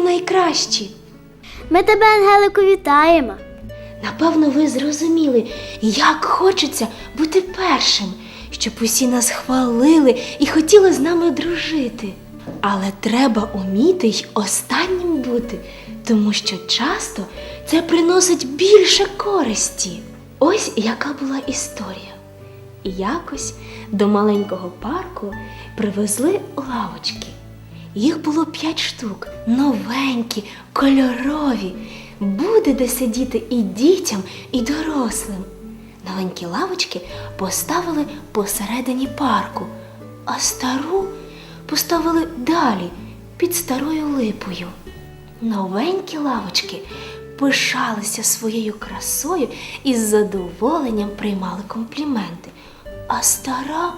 найкращі. Ми тебе, Ангелику, вітаємо. Напевно, ви зрозуміли, як хочеться бути першим, щоб усі нас хвалили і хотіли з нами дружити. Але треба уміти й останнім бути, тому що часто це приносить більше користі. Ось яка була історія. І якось до маленького парку привезли лавочки. Їх було п'ять штук, новенькі, кольорові. Буде де сидіти і дітям, і дорослим. Новенькі лавочки поставили посередині парку, а стару поставили далі, під старою липою. Новенькі лавочки пишалися своєю красою і з задоволенням приймали компліменти, а стара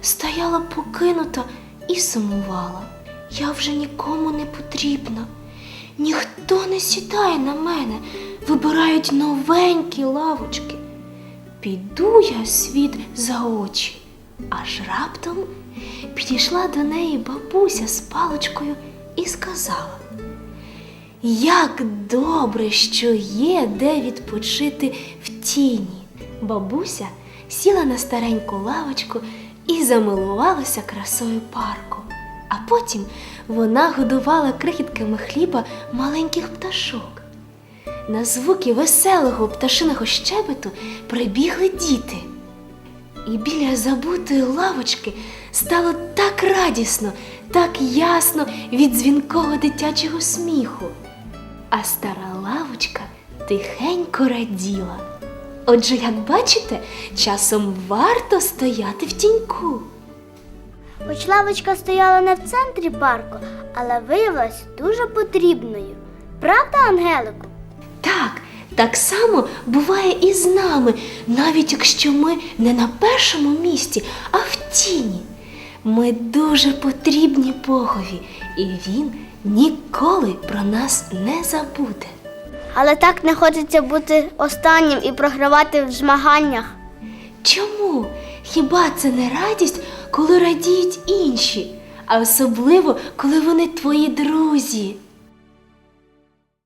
стояла покинута і сумувала. Я вже нікому не потрібна. Ніхто не сідає на мене, вибирають новенькі лавочки. Піду я світ за очі. Аж раптом підійшла до неї бабуся з паличкою і сказала: Як добре, що є де відпочити в тіні. Бабуся сіла на стареньку лавочку і замилувалася красою парку. А потім вона годувала крихітками хліба маленьких пташок. На звуки веселого пташиного щебету прибігли діти. І біля забутої лавочки стало так радісно, так ясно від дзвінкого дитячого сміху. А стара лавочка тихенько раділа. Отже, як бачите, часом варто стояти в тіньку. Хоч лавочка стояла не в центрі парку, але виявилась дуже потрібною. Правда, Ангелику? Так, так само буває і з нами, навіть якщо ми не на першому місці, а в тіні. Ми дуже потрібні Богові, і Він ніколи про нас не забуде. Але так не хочеться бути останнім і програвати в змаганнях. Чому? Хіба це не радість, коли радіють інші, а особливо, коли вони твої друзі?